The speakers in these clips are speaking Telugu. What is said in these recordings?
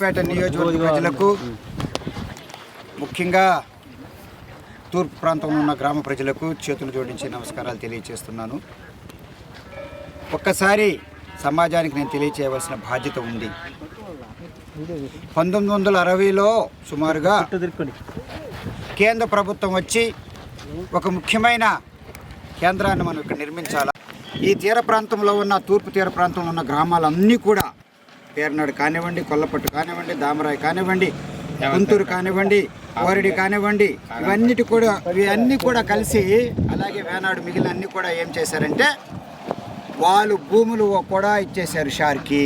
పేట నియోజకవర్గ ప్రజలకు ముఖ్యంగా తూర్పు ప్రాంతంలో ఉన్న గ్రామ ప్రజలకు చేతులు జోడించి నమస్కారాలు తెలియజేస్తున్నాను ఒక్కసారి సమాజానికి నేను తెలియచేయవలసిన బాధ్యత ఉంది. పంతొమ్మిది వందల అరవైలో సుమారుగా కేంద్ర ప్రభుత్వం వచ్చి ఒక ముఖ్యమైన కేంద్రాన్ని మనం ఇక్కడ నిర్మించాలి. ఈ తీర ప్రాంతంలో ఉన్న తూర్పు తీర ప్రాంతంలో ఉన్న గ్రామాలన్నీ కూడా పేర్నాడు కానివ్వండి కొల్లపట్టు కానివ్వండి దామరాయి కానివ్వండి గుంటూరు కానివ్వండి ఓరడి కానివ్వండి ఇవన్నిటి కూడా ఇవన్నీ కూడా కలిసి అలాగే వేనాడు మిగిలిన అన్ని కూడా ఏం చేశారంటే వాళ్ళు భూములు కూడా ఇచ్చేశారు షార్కి.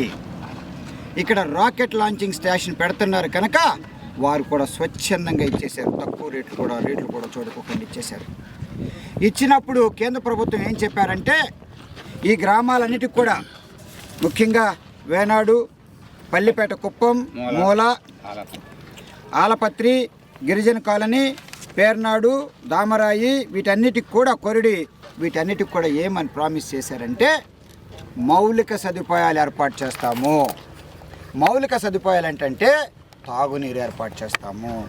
ఇక్కడ రాకెట్ లాంచింగ్ స్టేషన్ పెడుతున్నారు కనుక వారు కూడా స్వచ్ఛందంగా ఇచ్చేశారు. తక్కువ రేట్లు కూడా రేట్లు కూడా చూడకోకుండా ఇచ్చేశారు. ఇచ్చినప్పుడు కేంద్ర ప్రభుత్వం ఏం చెప్పారంటే ఈ గ్రామాలన్నిటికి కూడా ముఖ్యంగా వేనాడు పల్లిపేట కుప్పం మూల. ఆలపత్రి. గిరిజన కాలనీ పేర్నాడు దామరాయి వీటన్నిటికి కూడా కొరిడి వీటన్నిటికి కూడా ఏమని ప్రామిస్ చేశారంటే మౌలిక సదుపాయాలు ఏర్పాటు చేస్తాము. మౌలిక సదుపాయాలు ఏంటంటే తాగునీరు ఏర్పాటు చేస్తాము.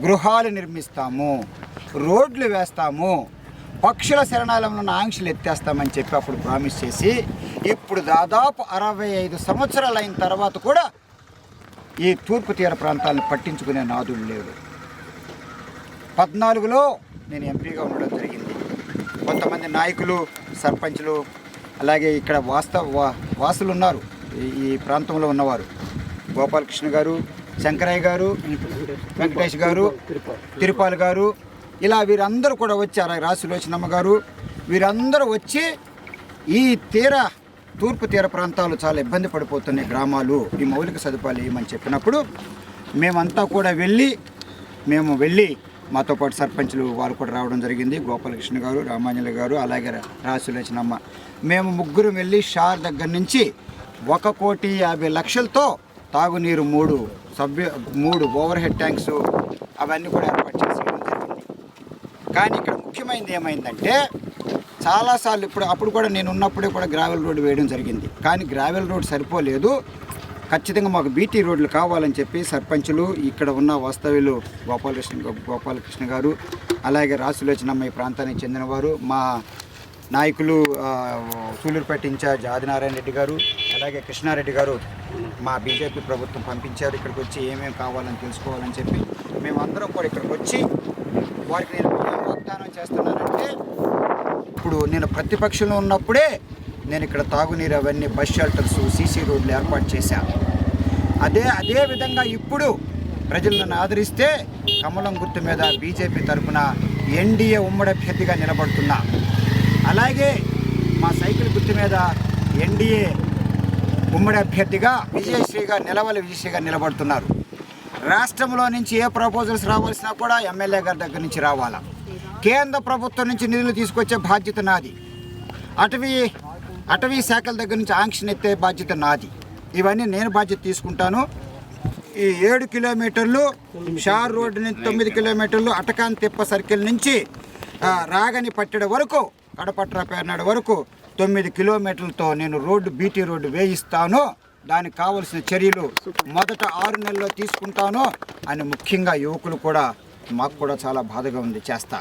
గృహాలు నిర్మిస్తాము. రోడ్లు వేస్తాము. పక్షుల శరణాలయంలో ఆంక్షలు ఎత్తేస్తామని చెప్పి అప్పుడు ప్రామిస్ చేసి ఇప్పుడు దాదాపు అరవై ఐదు సంవత్సరాలు అయిన తర్వాత కూడా ఈ తూర్పు తీర ప్రాంతాలను పట్టించుకునే నాదుడు లేడు. పద్నాలుగులో నేను ఎంపీగా ఉండడం జరిగింది. కొంతమంది నాయకులు సర్పంచ్లు అలాగే ఇక్కడ వాస్తవ వా- వాసులు ఉన్నారు ఈ- ప్రాంతంలో ఉన్నవారు. గోపాలకృష్ణ గారు శంకరయ్య గారు వెంకటేష్ గారు తిరుపాల్ గారు ఇలా వీరందరూ కూడా వచ్చారు రాసులోచనమ్మ గారు వీరందరూ వచ్చి ఈ తీర తూర్పు తీర ప్రాంతాలు చాలా ఇబ్బంది పడిపోతున్నాయి గ్రామాలు. ఈ మౌలిక సదుపాయాలు ఏమని చెప్పినప్పుడు మేమంతా కూడా వెళ్ళి మేము వెళ్ళి మాతో పాటు సర్పంచులు వాళ్ళు కూడా రావడం జరిగింది. గోపాలకృష్ణ గారు రామాంజలి గారు అలాగే రాసులేచినమ్మ మేము ముగ్గురు వెళ్ళి షార్ దగ్గర నుంచి ఒక కోటి యాభై లక్షలతో తాగునీరు మూడు సభ్య మూడు ఓవర్ హెడ్ ట్యాంక్స్ అవన్నీ కూడా ఏర్పాటు చేసి జరిగింది. కానీ ఇక్కడ ముఖ్యమైనది ఏమైందంటే చాలాసార్లు ఇప్పుడు అప్పుడు కూడా నేను ఉన్నప్పుడే కూడా గ్రావెల్ రోడ్డు వేయడం జరిగింది. కానీ గ్రావెల్ రోడ్ సరిపోలేదు. ఖచ్చితంగా మాకు బీటీ రోడ్లు కావాలని చెప్పి సర్పంచులు ఇక్కడ ఉన్న వాస్తవ్యులు గోపాలకృష్ణ గోపాలకృష్ణ గారు అలాగే రాసులోచనమ్మ ఈ ప్రాంతానికి చెందినవారు మా నాయకులు సూళ్ళూరుపేట ఇన్ఛార్జ్ ఆదినారాయణ రెడ్డి గారు అలాగే కృష్ణారెడ్డి గారు మా బీజేపీ ప్రభుత్వం పంపించారు. ఇక్కడికి వచ్చి ఏమేమి కావాలని తెలుసుకోవాలని చెప్పి మేమందరం కూడా ఇక్కడికి వచ్చి వారికి నేను వాగ్దానం చేస్తున్నానంటే ఇప్పుడు నేను ప్రతిపక్షంలో ఉన్నప్పుడే నేను ఇక్కడ తాగునీరు అవన్నీ బస్ షెల్టర్స్ సీసీ రోడ్లు ఏర్పాటు చేశాను అదే అదే విధంగా ఇప్పుడు ప్రజలు నన్ను ఆదరిస్తే కమలం గుర్తు మీద బీజేపీ తరఫున ఎన్డీఏ ఉమ్మడి అభ్యర్థిగా నిలబడుతున్నా. అలాగే మా సైకిల్ గుర్తు మీద ఎన్డీఏ ఉమ్మడి అభ్యర్థిగా విజయశ్రీగా నిలవల విజయశ్రీగా నిలబడుతున్నారు. రాష్ట్రంలో నుంచి ఏ ప్రపోజల్స్ రావాల్సినా కూడా ఎమ్మెల్యే గారి దగ్గర నుంచి రావాలా? కేంద్ర ప్రభుత్వం నుంచి నిధులు తీసుకొచ్చే బాధ్యత నాది. అటవీ అటవీ శాఖల దగ్గర నుంచి ఆంక్షన్ ఎత్తే బాధ్యత నాది. ఇవన్నీ నేను బాధ్యత తీసుకుంటాను. ఈ ఏడు కిలోమీటర్లు షార్ రోడ్డు నుంచి తొమ్మిది కిలోమీటర్లు అటకాన్ తిప్ప సర్కిల్ నుంచి రాగని పట్టెడ వరకు కడపట్ర పేర్నాడు వరకు తొమ్మిది కిలోమీటర్లతో నేను రోడ్డు బీటీ రోడ్డు వేయిస్తాను. దానికి కావలసిన చర్యలు మొదట ఆరు నెలల్లో తీసుకుంటాను అని ముఖ్యంగా యువకులు కూడా మాకు కూడా చాలా బాధగా ఉంది చేస్తా.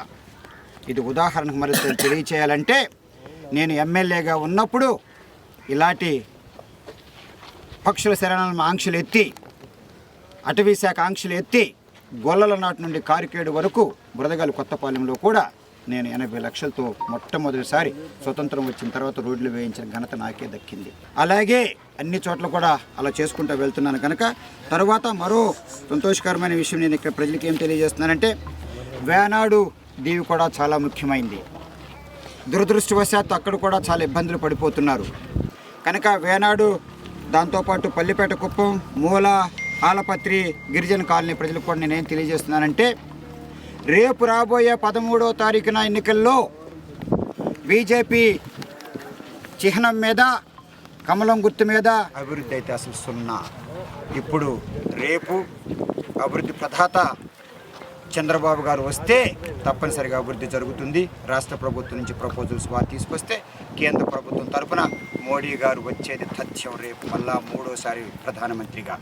ఇది ఉదాహరణకు మరి తెలియచేయాలంటే నేను ఎమ్మెల్యేగా ఉన్నప్పుడు ఇలాంటి పక్షుల శరణాలను ఆంక్షలు ఎత్తి అటవీ శాఖ ఆంక్షలు ఎత్తి గొల్లల నాటి నుండి కారికేడు వరకు బురదగాలి కొత్తపాలెంలో కూడా నేను ఎనభై లక్షలతో మొట్టమొదటిసారి స్వతంత్రం వచ్చిన తర్వాత రోడ్లు వేయించిన ఘనత నాకే దక్కింది. అలాగే అన్ని చోట్ల కూడా అలా చేసుకుంటూ వెళ్తున్నాను కనుక తర్వాత మరో సంతోషకరమైన విషయం నేను ఇక్కడ ప్రజలకి ఏం తెలియజేస్తున్నానంటే వేనాడు దీవి కూడా చాలా ముఖ్యమైంది. దురదృష్టవశాత్తు అక్కడ కూడా చాలా ఇబ్బందులు పడిపోతున్నారు. కనుక వేనాడు దాంతోపాటు పల్లిపేట కుప్పం మూల ఆలపత్రి గిరిజన కాలనీ ప్రజలకు కూడా నేనేం తెలియజేస్తున్నానంటే రేపు రాబోయే పదమూడో తారీఖున ఎన్నికల్లో బీజేపీ చిహ్నం మీద కమలం గుర్తు మీద అభివృద్ధి అయితే అసలు సున్నా. ఇప్పుడు రేపు అభివృద్ధి ప్రధాత చంద్రబాబు గారు వస్తే తప్పనిసరిగా అభివృద్ధి జరుగుతుంది. రాష్ట్ర ప్రభుత్వం నుంచి ప్రపోజల్స్ వారు తీసుకొస్తే కేంద్ర ప్రభుత్వం తరపున మోడీ గారు వచ్చేది తథ్యం రేపు మళ్ళా మూడోసారి ప్రధానమంత్రిగా.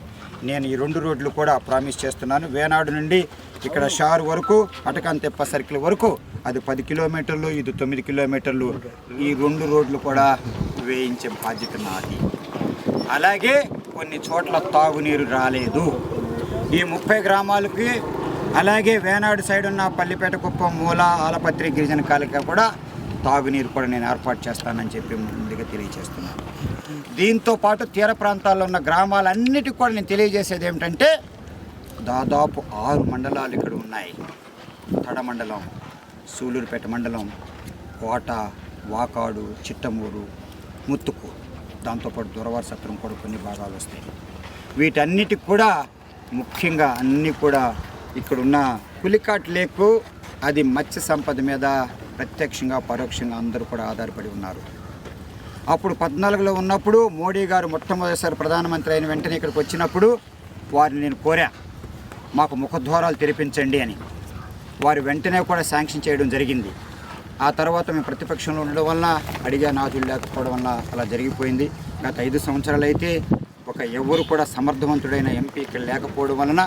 నేను ఈ రెండు రోడ్లు కూడా ప్రామిస్ చేస్తున్నాను. వేనాడు నుండి ఇక్కడ షార్ వరకు అటకాంతెప్ప సర్కిల్ వరకు అది పది కిలోమీటర్లు ఇది తొమ్మిది కిలోమీటర్లు ఈ రెండు రోడ్లు కూడా వేయించే బాధ్యత నాది. అలాగే కొన్ని చోట్ల తాగునీరు రాలేదు. ఈ ముప్పై గ్రామాలకి అలాగే వేనాడు సైడ్ ఉన్న పల్లిపేట కుప్పం మూల ఆలపత్రి గిరిజన కాలిక కూడా తాగునీరు కూడా నేను ఏర్పాటు చేస్తానని చెప్పి ముందుగా తెలియజేస్తున్నాను దీంతో పాటు తీర ప్రాంతాల్లో ఉన్న గ్రామాలన్నిటికి కూడా నేను తెలియజేసేది ఏమిటంటే దాదాపు ఆరు మండలాలు ఇక్కడ ఉన్నాయి. తడ మండలం సూలూరుపేట మండలం కోట వాకాడు చిట్టమూరు ముత్తుకూరు. దాంతోపాటు దొరవారి సత్రం కూడా కొన్ని భాగాలు వస్తాయి. వీటన్నిటికి కూడా ముఖ్యంగా అన్నీ కూడా ఇక్కడున్న పులికాట్ లేకు అది మత్స్య సంపద మీద ప్రత్యక్షంగా పరోక్షంగా అందరూ కూడా ఆధారపడి ఉన్నారు. అప్పుడు పద్నాలుగులో ఉన్నప్పుడు మోడీ గారు మొట్టమొదటిసారి ప్రధానమంత్రి అయిన వెంటనే ఇక్కడికి వచ్చినప్పుడు వారిని నేను కోరా. మాకు ముఖద్వారాలు తెరిపించండి అని. వారు వెంటనే కూడా శాంక్షన్ చేయడం జరిగింది. ఆ తర్వాత మేము ప్రతిపక్షంలో ఉండడం వలన అడిగే నాజులు లేకపోవడం వల్ల అలా జరిగిపోయింది. గత ఐదు సంవత్సరాలు అయితే ఒక ఎవరు కూడా సమర్థవంతుడైన ఎంపీ ఇక్కడ లేకపోవడం వలన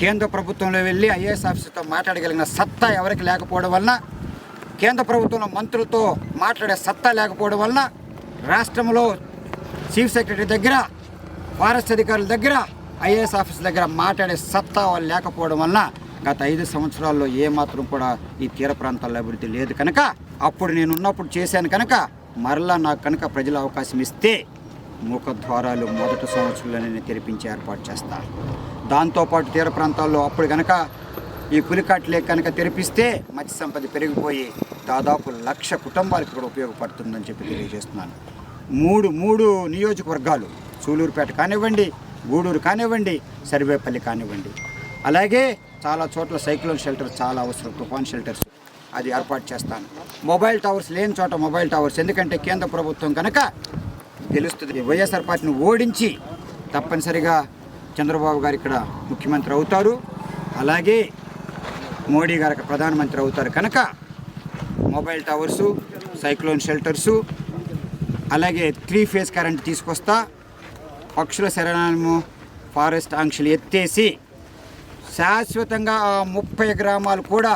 కేంద్ర ప్రభుత్వంలో వెళ్ళి ఐఏఎస్ ఆఫీసర్తో మాట్లాడగలిగిన సత్తా ఎవరికి లేకపోవడం వలన కేంద్ర ప్రభుత్వంలో మంత్రులతో మాట్లాడే సత్తా లేకపోవడం వలన రాష్ట్రంలో చీఫ్ సెక్రటరీ దగ్గర ఫారెస్ట్ అధికారుల దగ్గర ఐఏఎస్ ఆఫీస్ దగ్గర మాట్లాడే సత్తా వాళ్ళు లేకపోవడం వలన గత ఐదు సంవత్సరాల్లో ఏమాత్రం కూడా ఈ తీర ప్రాంతాల్లో అభివృద్ధి లేదు కనుక అప్పుడు నేను ఉన్నప్పుడు చేశాను కనుక మరలా నాకు కనుక ప్రజలు అవకాశం ఇస్తే ముఖద్వారాలు మొదటి సంవత్సరంలోనే నేను తెరిపించి ఏర్పాటు చేస్తాను. దాంతోపాటు తీర ప్రాంతాల్లో అప్పుడు కనుక ఈ పులికాట్లే కనుక తెరిపిస్తే మత్స్య సంపద పెరిగిపోయి దాదాపు లక్ష కుటుంబాలకు కూడా ఉపయోగపడుతుందని చెప్పి తెలియజేస్తున్నాను. మూడు మూడు నియోజకవర్గాలు సూలూరుపేట కానివ్వండి గూడూరు కానివ్వండి సర్వేపల్లి కానివ్వండి. అలాగే చాలా చోట్ల సైక్లోన్ షెల్టర్ చాలా అవసరం తుఫాన్ షెల్టర్స్ అది ఏర్పాటు చేస్తాను. మొబైల్ టవర్స్ లేని చోట మొబైల్ టవర్స్ ఎందుకంటే కేంద్ర ప్రభుత్వం కనుక గెలుస్తుంది. వైఎస్ఆర్ పార్టీని ఓడించి తప్పనిసరిగా చంద్రబాబు గారు ఇక్కడ ముఖ్యమంత్రి అవుతారు. అలాగే మోడీ గారు ప్రధానమంత్రి అవుతారు. కనుక మొబైల్ టవర్సు సైక్లోన్ షెల్టర్సు అలాగే త్రీ ఫేజ్ కరెంట్ తీసుకొస్తా పక్షుల శరణాలము ఫారెస్ట్ ఆంక్షలు ఎత్తేసి శాశ్వతంగా ఆ ముప్పై గ్రామాలు కూడా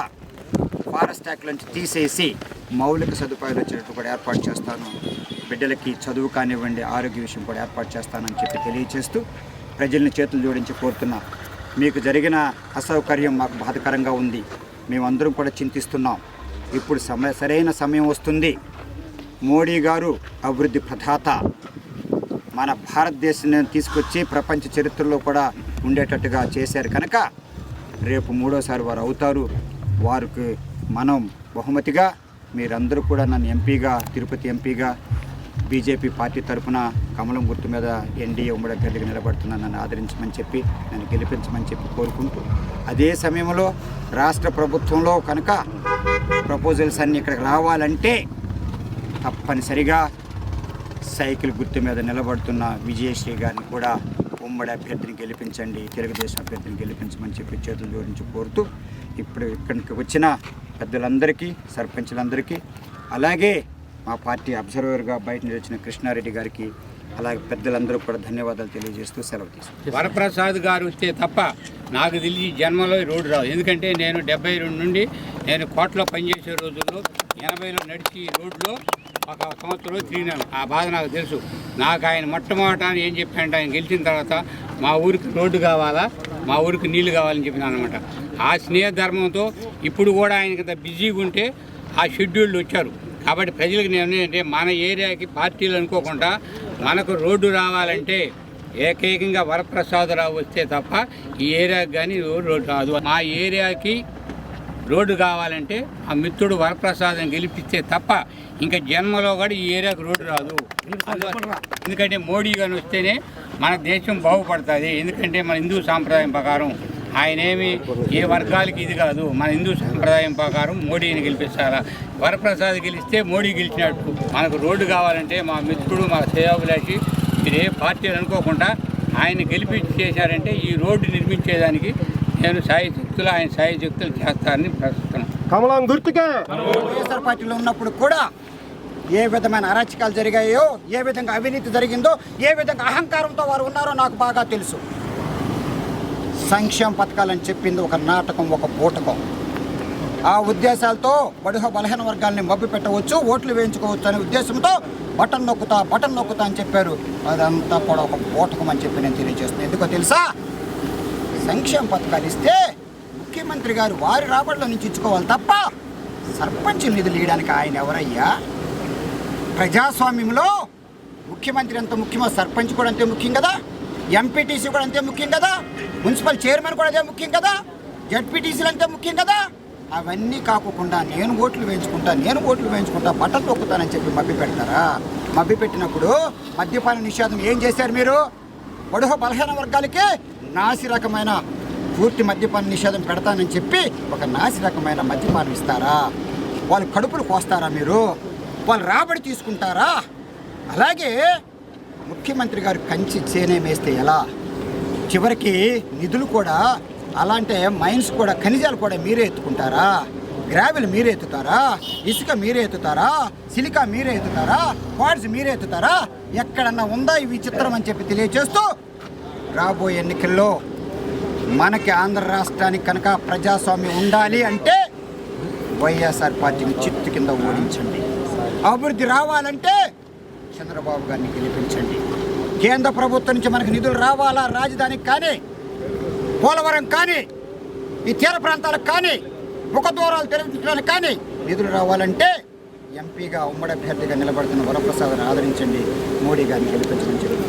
ఫారెస్ట్ యాక్ట్ నుంచి తీసేసి మౌలిక సదుపాయాలు వచ్చేటట్టు కూడా ఏర్పాటు చేస్తాను. బిడ్డలకి చదువు కానివ్వండి ఆరోగ్య విషయం కూడా ఏర్పాటు చేస్తానని చెప్పి తెలియచేస్తూ ప్రజల్ని చేతులు జోడించి కోరుతున్నా. మీకు జరిగిన అసౌకర్యం మాకు బాధకరంగా ఉంది. మేమందరం కూడా చింతిస్తున్నాం. ఇప్పుడు సమ సరైన సమయం వస్తుంది. మోడీ గారు అభివృద్ధి ప్రధాత. మన భారతదేశాన్ని తీసుకొచ్చి ప్రపంచ చరిత్రలో కూడా ఉండేటట్టుగా చేశారు కనుక రేపు మూడోసారి వారు అవుతారు. వారికి మనం బహుమతిగా మీరందరూ కూడా నన్ను ఎంపీగా తిరుపతి ఎంపీగా బీజేపీ పార్టీ తరఫున కమలం గుర్తు మీద ఎన్డీఏ ఉమ్మడి అభ్యర్థిగా నిలబడుతున్నా నన్ను ఆదరించమని చెప్పి నన్ను గెలిపించమని చెప్పి కోరుకుంటూ అదే సమయంలో రాష్ట్ర ప్రభుత్వంలో కనుక ప్రపోజల్స్ అన్నీ ఇక్కడికి రావాలంటే తప్పనిసరిగా సైకిల్ గుర్తు మీద నిలబడుతున్న విజయశ్రీ గారిని కూడా ఉమ్మడి అభ్యర్థిని గెలిపించండి తెలుగుదేశం అభ్యర్థిని గెలిపించమని చెప్పి చేతులు జోడించి కోరుతూ ఇప్పుడు ఇక్కడికి వచ్చిన పెద్దలందరికీ సర్పంచులందరికీ అలాగే మా పార్టీ అబ్జర్వర్గా బయట నిలిచిన కృష్ణారెడ్డి గారికి అలాగే పెద్దలందరూ కూడా ధన్యవాదాలు తెలియజేస్తూ సెలవు తీసుకుంటాను వరప్రసాద్ గారు వస్తే తప్ప నాకు తెలిసి ఈ జన్మలో రోడ్డు రావు. ఎందుకంటే నేను డెబ్బై రెండు నుండి నేను కోట్లో పనిచేసే రోజుల్లో ఎనభైలో నడిచి రోడ్లో ఒక సంవత్సరం తిరిగినాను. ఆ బాధ నాకు తెలుసు. నాకు ఆయన మొట్టమొదట ఏం చెప్పానంటే ఆయన గెలిచిన తర్వాత మా ఊరికి రోడ్డు కావాలా మా ఊరికి నీళ్ళు కావాలని చెప్పినాను అనమాట ఆ స్నేహ ధర్మంతో ఇప్పుడు కూడా ఆయన అంత బిజీగా ఉంటే ఆ షెడ్యూళ్ళు వచ్చారు. కాబట్టి ప్రజలకు నేను ఏంటంటే మన ఏరియాకి పార్టీలు అనుకోకుండా మనకు రోడ్డు రావాలంటే ఏకైకంగా వరప్రసాదరావు వస్తే తప్ప ఈ ఏరియాకి కానీ రోడ్డు రాదు. మా ఏరియాకి రోడ్డు కావాలంటే ఆ మిత్రుడు వరప్రసాదం గెలిపిస్తే తప్ప ఇంకా జన్మలో కూడా ఈ ఏరియాకు రోడ్డు రాదు. ఎందుకంటే మోడీ గారు వస్తేనే మన దేశం బాగుపడుతుంది. ఎందుకంటే మన హిందూ సాంప్రదాయం ప్రకారం ఆయనేమి ఏ వర్గాలకి ఇది కాదు. మన హిందూ సాంప్రదాయం ప్రకారం మోడీని గెలిపిస్తారా వరప్రసాద్ గెలిస్తే మోడీ గెలిచినట్టు. మనకు రోడ్డు కావాలంటే మా మిత్రుడు మా శ్రేయోభిలాషి మీరు ఏ పార్టీలు అనుకోకుండా ఆయన గెలిపించి చేశారంటే ఈ రోడ్డు నిర్మించేదానికి నేను సాయి శక్తులు ఆయన సాయి శక్తులు చేస్తారని ప్రస్తుతం. కమలం గుర్తుకే. వైఎస్ఆర్ పార్టీలో ఉన్నప్పుడు కూడా ఏ విధమైన అరాచకాలు జరిగాయో ఏ విధంగా అవినీతి జరిగిందో ఏ విధంగా అహంకారంతో వారు ఉన్నారో నాకు బాగా తెలుసు. సంక్షేమ పథకాలని చెప్పింది ఒక నాటకం ఒక బూటకం. ఆ ఉద్దేశాలతో బడుహ బలహీన వర్గాల్ని మబ్బి పెట్టవచ్చు ఓట్లు వేయించుకోవచ్చు అనే ఉద్దేశంతో బటన్ నొక్కుతా బటన్ నొక్కుతా అని చెప్పారు. అదంతా కూడా ఒక బూటకం అని చెప్పి నేను తెలియజేస్తున్నాను ఎందుకో తెలుసా? సంక్షేమ పథకాలు ఇస్తే ముఖ్యమంత్రి గారు వారి రాబడిలో నుంచి ఇచ్చుకోవాలి తప్ప సర్పంచ్ నిధులు ఇవ్వడానికి ఆయన ఎవరయ్యా? ప్రజాస్వామ్యంలో ముఖ్యమంత్రి ఎంత ముఖ్యమో? సర్పంచ్ కూడా అంతే ముఖ్యం కదా? ఎంపీటీసీ కూడా అంతే ముఖ్యం కదా? మున్సిపల్ చైర్మన్ కూడా అదే ముఖ్యం కదా. జడ్పీటీసీలు అంటే ముఖ్యం కదా. అవన్నీ కాకుండా నేను ఓట్లు వేయించుకుంటా నేను ఓట్లు వేయించుకుంటా బట్టలు తొక్కుతానని చెప్పి మభ్య పెడతారా? మభ్య పెట్టినప్పుడు మద్యపాన నిషేధం ఏం చేశారు మీరు? బడుహ బలహీన వర్గాలకి నాసి రకమైన పూర్తి మద్యపాన నిషేధం పెడతానని చెప్పి ఒక నాసి రకమైన మద్యపానం ఇస్తారా? వాళ్ళు కడుపులు కోస్తారా మీరు? వాళ్ళు రాబడి తీసుకుంటారా? అలాగే ముఖ్యమంత్రి గారు కంచి చేనే వేస్తే ఎలా? చివరికి నిధులు కూడా అలాంటి మైన్స్ కూడా ఖనిజాలు కూడా మీరే ఎత్తుకుంటారా? గ్రావెల్ మీరే ఎత్తుతారా? ఇసుక మీరే ఎత్తుతారా? సిలికా మీరే ఎత్తుతారా? క్వాడ్స్ మీరే ఎత్తుతారా? ఎక్కడన్నా ఉందా ఈ విచిత్రం అని చెప్పి తెలియజేస్తూ రాబోయే ఎన్నికల్లో మనకి ఆంధ్ర రాష్ట్రానికి కనుక ప్రజాస్వామ్యం ఉండాలి అంటే వైఎస్ఆర్ పార్టీని చిత్తు కింద ఓడించండి. అభివృద్ధి రావాలంటే చంద్రబాబు గారిని గెలిపించండి. కేంద్ర ప్రభుత్వం నుంచి మనకు నిధులు రావాలా? రాజధానికి కానీ పోలవరం కానీ ఈ తీర ప్రాంతాలకు కానీ ముఖ దూరాలు తెరవించడానికి కానీ నిధులు రావాలంటే ఎంపీగా ఉమ్మడి అభ్యర్థిగా నిలబడుతున్న వరప్రసాద్ని ఆదరించండి. మోడీ గారిని గెలిపించమని చెప్తున్నాను